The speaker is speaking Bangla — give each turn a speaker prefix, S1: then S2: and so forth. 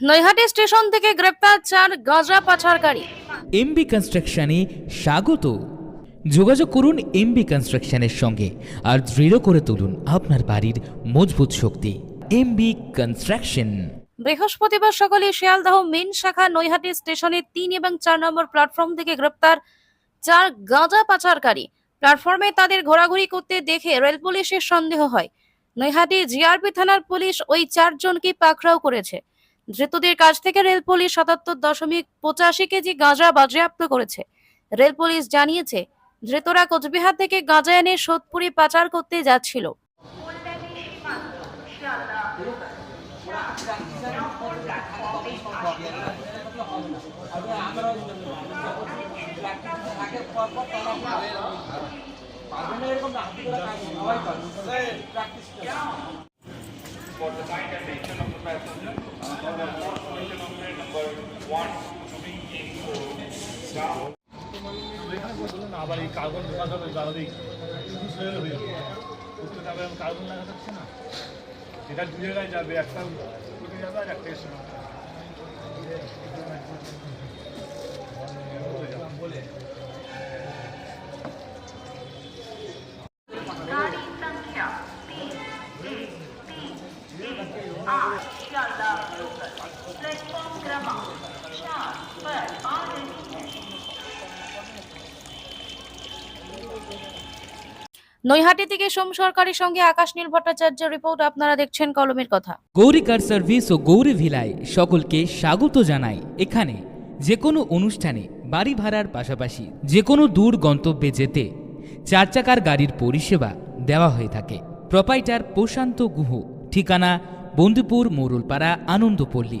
S1: নৈহাটি স্টেশন থেকে গ্রেপ্তার চার গাঁজা পাচারকারী।
S2: এমবি কনস্ট্রাকশনে স্বাগত। যোগাযোগ করুন এমবি কনস্ট্রাকশনের সঙ্গে আর দৃঢ় করে তুলুন আপনার বাড়ির মজবুত শক্তি। MB construction.
S1: বৃহস্পতিবার সকালে শিয়ালদহ মেন শাখা নৈহাটি স্টেশনের তিন এবং চার নম্বর প্ল্যাটফর্ম থেকে গ্রেপ্তার চার গাঁজা পাচারকারী। প্ল্যাটফর্মে তাদের ঘোরাঘুরি করতে দেখে রেল পুলিশের সন্দেহ হয়। নৈহাটি জিআরপি থানার পুলিশ ওই চারজনকে পাকড়াও করেছে। ধৃতদের কাছ থেকে রেল পুলিশ সাতাত্তর দশমিক পঁচাশি কেজি গাঁজা বাজেয়াপ্ত করেছে। রেল পুলিশ জানিয়েছে, ধৃতরা কোচবিহার থেকে গাঁজা এনে সোদপুরে পাচার করতে যাচ্ছিল।
S3: না আবার এই কার্বন ঢোকাতে জ্বালানি শুধু সেল হয়ে যাবে কার্বন লাগা থাকছে না এটা দু জায়গায় যাবে একটা উঠে যাবে আর একটা এসে
S4: বলে
S1: নৈহাটি থেকে সোম সরকারের সঙ্গে আকাশ নীল ভট্টাচার্য রিপোর্ট আপনারা দেখছেন, কলমের কথা।
S2: গৌরী কার সার্ভিস ও গৌরী ভিলায় সকলকে স্বাগত জানাই। এখানে যে কোনো অনুষ্ঠানে, বাড়ি ভাড়ার পাশাপাশি যে কোনো দূর গন্তব্যে যেতে চার চাকার গাড়ির পরিষেবা দেওয়া হয়ে থাকে। প্রপাইটার প্রশান্ত গুহ, ঠিকানা Bandupur, Morulpara, Anandapalli.